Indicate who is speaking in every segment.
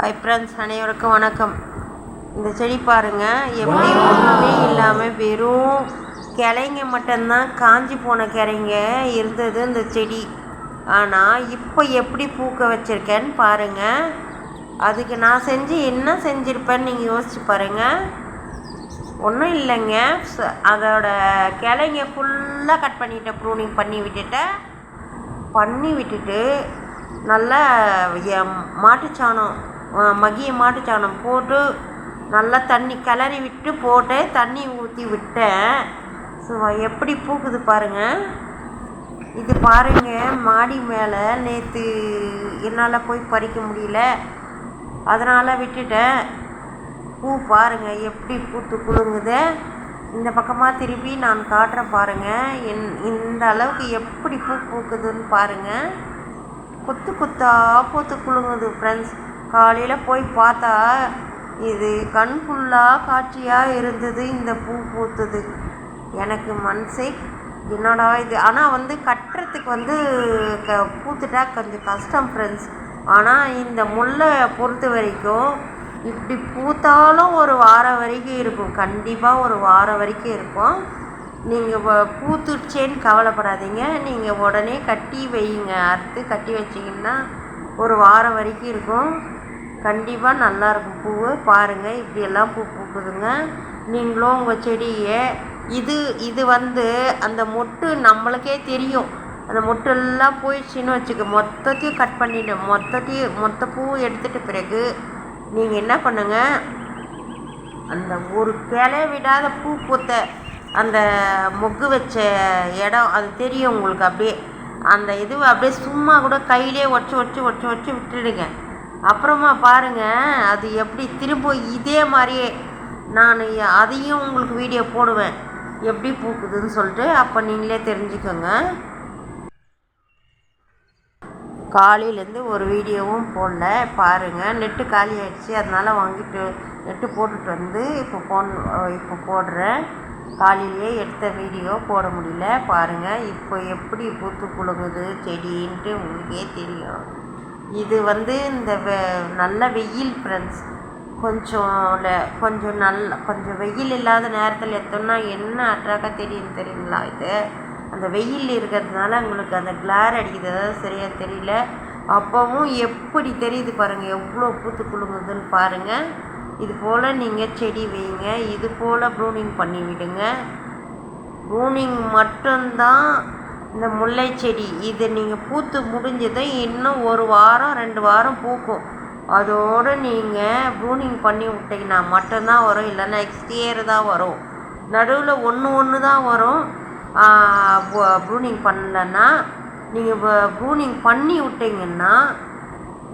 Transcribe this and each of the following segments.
Speaker 1: Hi friends அனைவருக்கும் வணக்கம். இந்த செடி பாருங்கள் எப்படி ஒன்றுமே இல்லாமல் வெறும் கிளைங்க மட்டும்தான் காஞ்சி போன கிளைங்க இருந்தது இந்த செடி. ஆனால் இப்போ எப்படி பூக்க வச்சுருக்கேன்னு பாருங்கள் அதுக்கு நான் செஞ்சு என்ன செஞ்சுருப்பேன்னு நீங்கள் யோசிச்சு பாருங்கள் ஒன்றும் இல்லைங்க. அதோட கிளைங்க ஃபுல்லாக கட் பண்ணிட்டேன் ப்ரூனிங் பண்ணி விட்டுட்டேன் பண்ணி விட்டுட்டு நல்லா மாட்டுச்சாணம் மகியை மாட்டுச்சாணம் போட்டு நல்லா தண்ணி கிளறி விட்டு போட்டு தண்ணி ஊற்றி விட்டேன். ஸோ எப்படி பூக்குது பாருங்கள் இது பாருங்கள் மாடி மேலே நேற்று என்னால் போய் பறிக்க முடியல. அதனால் விட்டுட்டேன். பூ பாருங்க எப்படி பூத்து குலுங்குது. இந்த பக்கமாக திருப்பி நான் காட்டுறேன் பாருங்கள் என் இந்த அளவுக்கு எப்படி பூ பூக்குதுன்னு பாருங்கள் கொத்து கொத்தாக பூத்து குலுங்குது ஃப்ரெண்ட்ஸ் காலையில் போய் பார்த்தா இது கண் ஃபுல்லாக காட்சியாக இருந்தது இந்த பூ பூத்தது. எனக்கு மனசே என்னடா இது? ஆனால் வந்து கட்டுறதுக்கு வந்து க பூத்துட்டா கொஞ்சம் கஷ்டம் ஃப்ரெண்ட்ஸ் ஆனால் இந்த முல்லை பொறுத்த வரைக்கும் இப்படி பூத்தாலும் ஒரு வாரம் வரைக்கும் இருக்கும். கண்டிப்பாக ஒரு வாரம் வரைக்கும் இருக்கும். நீங்கள் பூத்துடுச்சேன்னு கவலைப்படாதீங்க. நீங்கள் உடனே கட்டி வையுங்க. அறுத்து கட்டி வச்சிங்கன்னா ஒரு வாரம் வரைக்கும் இருக்கும். கண்டிப்பாக நல்லாயிருக்கும் பூவு பாருங்கள் இப்படியெல்லாம் பூ பூக்குதுங்க. நீங்களும் உங்கள் செடியை இது இது வந்து அந்த மொட்டு நம்மளுக்கே தெரியும். அந்த மொட்டெல்லாம் போயிடுச்சின்னு வச்சுக்க மொத்தத்தையும் கட் பண்ணிவிடு மொத்தத்தையும் மொத்த பூ எடுத்துகிட்ட பிறகு நீங்கள் என்ன பண்ணுங்கள் அந்த ஒரு கிளை விடாத பூ பூத்த அந்த மொக்கு வச்ச இடம் அது தெரியும் உங்களுக்கு அப்படியே. அந்த இது அப்படியே சும்மா கூட கையிலே ஒச்சு ஒச்சு ஒச்சு ஒச்சு விட்டுடுங்க. அப்புறமா பாருங்கள் அது எப்படி திரும்ப இதே மாதிரியே நான் அதையும் உங்களுக்கு வீடியோ போடுவேன். எப்படி பூக்குதுன்னு சொல்லிட்டு அப்போ நீங்களே தெரிஞ்சுக்கோங்க. காலையிலேருந்து ஒரு வீடியோவும் போடல. பாருங்கள் நெட்டு காலி ஆயிடுச்சு. அதனால் வாங்கிட்டு நெட்டு போட்டுட்டு வந்து இப்போ போன் இப்போ போடுறேன். காலையிலேயே எடுத்த வீடியோ போட முடியல. பாருங்கள் இப்போ எப்படி பூத்து குலுங்குது செடின்ட்டு உங்களுக்கே தெரியும். இது வந்து இந்த வெ நல்ல வெயில் ஃப்ரெண்ட்ஸ் கொஞ்சம் கொஞ்சம் நல்ல கொஞ்சம் வெயில் இல்லாத நேரத்தில் எடுத்தோம்னா என்ன அட்ராக்டாக தெரியும் தெரியுங்களா இது? அந்த வெயில் இருக்கிறதுனால உங்களுக்கு அந்த கிளார் அடிக்கிறது அதாவது சரியாக தெரியல. அப்போவும் எப்படி தெரியுது பாருங்கள் எவ்வளோ பூத்து குலுங்குதுன்னு பாருங்கள் இது போல் நீங்கள் செடி வைங்க. இது போல் ப்ரூனிங் பண்ணி விடுங்க. ப்ரூனிங் மட்டும்தான் இந்த முல்லை செடி இது நீங்கள் பூத்து முடிஞ்சதும் இன்னும் ஒரு வாரம் ரெண்டு வாரம் பூக்கும். அதோடு நீங்கள் ப்ரூனிங் பண்ணி விட்டிங்கன்னா மட்டும்தான் வரும் இல்லைன்னா நெக்ஸ்ட் இயர் தான் வரும். நடுவில் ஒன்று ஒன்று தான் வரும். ப்ரூனிங் பண்ணலன்னா நீங்கள் ப்ரூனிங் பண்ணி விட்டிங்கன்னா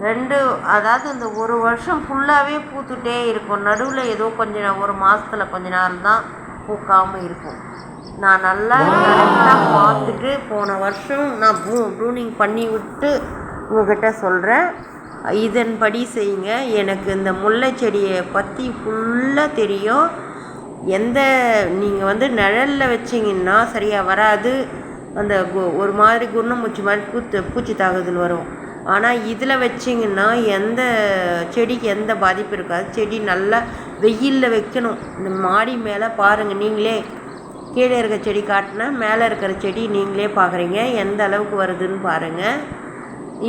Speaker 1: ரெண்டு அதாவது இந்த ஒரு வருஷம் ஃபுல்லாகவே பூத்துட்டே இருக்கும். நடுவில் ஏதோ கொஞ்சம் ஒரு மாதத்தில் கொஞ்ச நேரம் தான் பூக்காமல் இருக்கும் நான் நல்லா கரெக்டாக பார்த்துட்டு போன வருஷம் நான் ப்ரூ ப்ரூனிங் பண்ணி விட்டு உங்ககிட்ட சொல்கிறேன் இதன்படி செய்யுங்க. எனக்கு இந்த முல்லை செடியை பற்றி ஃபுல்லாக தெரியும். எந்த நீங்கள் வந்து நிழலில் வச்சிங்கன்னா சரியாக வராது. அந்த கு- ஒரு மாதிரி குருணமூச்சி மாதிரி பூத்து பூச்சி தாக்குதல் வரும். ஆனால் இதில் வச்சிங்கன்னா எந்த செடிக்கு எந்த பாதிப்பு இருக்காது. செடி நல்லா வெயிலில் வைக்கணும். இந்த மாடி மேலே பாருங்கள் நீங்களே கீழே இருக்க செடி காட்டினா மேலே இருக்கிற செடி நீங்களே பார்க்குறீங்க எந்த அளவுக்கு வருதுன்னு பாருங்கள்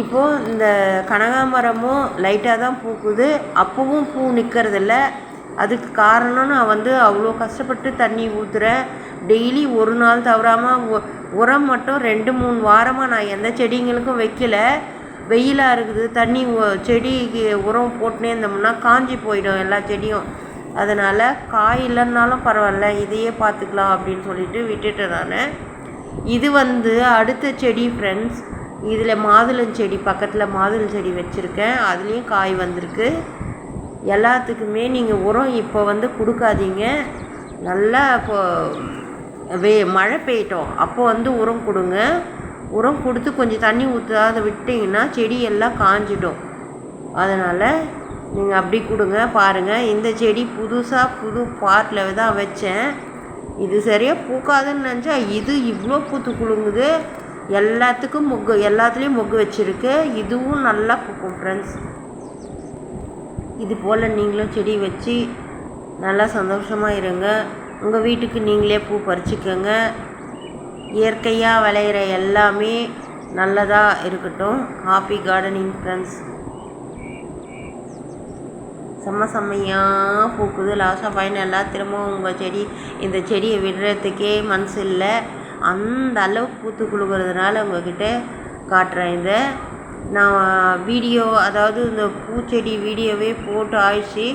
Speaker 1: இப்போது இந்த கனகாமரமும் லைட்டாக தான் பூக்குது. அப்பவும் பூ நிற்கிறதில்ல அதுக்கு காரணம் நான் வந்து அவ்வளோ கஷ்டப்பட்டு தண்ணி ஊற்றுறேன் டெய்லி ஒரு நாள் தவறாமல் உரம் மட்டும் ரெண்டு மூணு வாரமாக நான் எந்த செடிங்களுக்கும் வைக்கல. வெயிலாக இருக்குது. தண்ணி செடிக்கு உரம் போட்டுனே இருந்தோம்னா காஞ்சி போயிடும் எல்லா செடியும். அதனால் காய் இல்லைன்னாலும் பரவாயில்ல இதையே பார்த்துக்கலாம் அப்படின்னு சொல்லிட்டு விட்டுட்டேன் நான். இது வந்து அடுத்த செடி ஃப்ரெண்ட்ஸ் இதில் மாதுளஞ்செடி பக்கத்தில் மாதுளை செடி வச்சுருக்கேன். அதுலேயும் காய் வந்திருக்கு. எல்லாத்துக்குமே நீங்கள் உரம் இப்போ வந்து கொடுக்காதீங்க. நல்லா இப்போ வே மழை பெய்யட்டும். அப்போ வந்து உரம் கொடுங்க. உரம் கொடுத்து கொஞ்சம் தண்ணி ஊற்றாத விட்டிங்கன்னா செடி எல்லாம் காஞ்சிடும். அதனால் நீங்கள் அப்படி கொடுங்க பாருங்கள் இந்த செடி புதுசாக புது பாட்டில் தான் வச்சேன். இது சரியாக பூக்காதுன்னு நினச்சா இது இவ்வளோ பூத்து குலுங்குது. எல்லாத்துக்கும் மொக்கு எல்லாத்துலேயும் மொக்கு வச்சுருக்கு. இதுவும் நல்லா பூக்கும் ஃப்ரெண்ட்ஸ் இது போல் நீங்களும் செடி வச்சு நல்லா சந்தோஷமாக இருங்க. உங்கள் வீட்டுக்கு நீங்களே பூ பறிச்சுக்கோங்க. இயற்கையாக விளையிற எல்லாமே நல்லதாக இருக்கட்டும். ஹாப்பி கார்டனிங் ஃப்ரெண்ட்ஸ் செம்ம செம்மையாக பூக்குது. லாஸ்ட்டாக ஃபைனலாக திரும்பவும் உங்கள் செடி இந்த செடியை விடுறதுக்கே மனசு இல்லை. அந்த அளவுக்கு பூத்து குலுக்கிறதுனால உங்ககிட்ட காட்டுறேன் இதை. நான் வீடியோ அதாவது இந்த பூச்செடி வீடியோவே போட்டு ஆயிடுச்சு.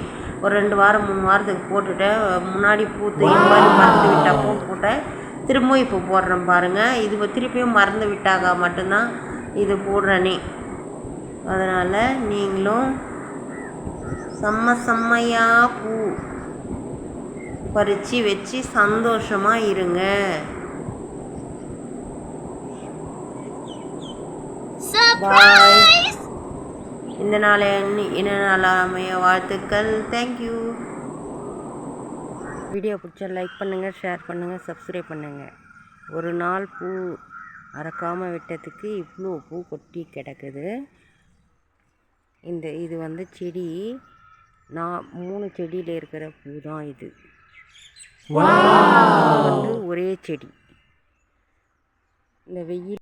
Speaker 1: ஒரு ரெண்டு வாரம் மூணு வாரத்துக்கு போட்டுட்டேன். முன்னாடி பூத்து இது மாதிரி மறந்து விட்டப்போ போட்டேன். திரும்பவும் இப்போ போடுறேன் பாருங்கள் இது திருப்பியும் மறந்து விட்டாக்கா மட்டும்தான் இது போடுறேனே. அதனால் நீங்களும் செம்ம செம்மையாக பூ பறித்து வச்சு சந்தோஷமாக இருங்க. பாய் இந்த நாளை இன நாள் அமைய வாழ்த்துக்கள். தேங்க்யூ வீடியோ பிடிச்சா லைக் பண்ணுங்கள் ஷேர் பண்ணுங்கள் சப்ஸ்கிரைப் பண்ணுங்கள் ஒரு நாள் பூ அறக்காமல் விட்டதுக்கு இவ்வளோ பூ கொட்டி கிடக்குது. இந்த இது வந்து செடி நான் மூணு செடியில் இருக்கிற பூ தான் இது வந்து ஒரே செடி. இந்த வெயில்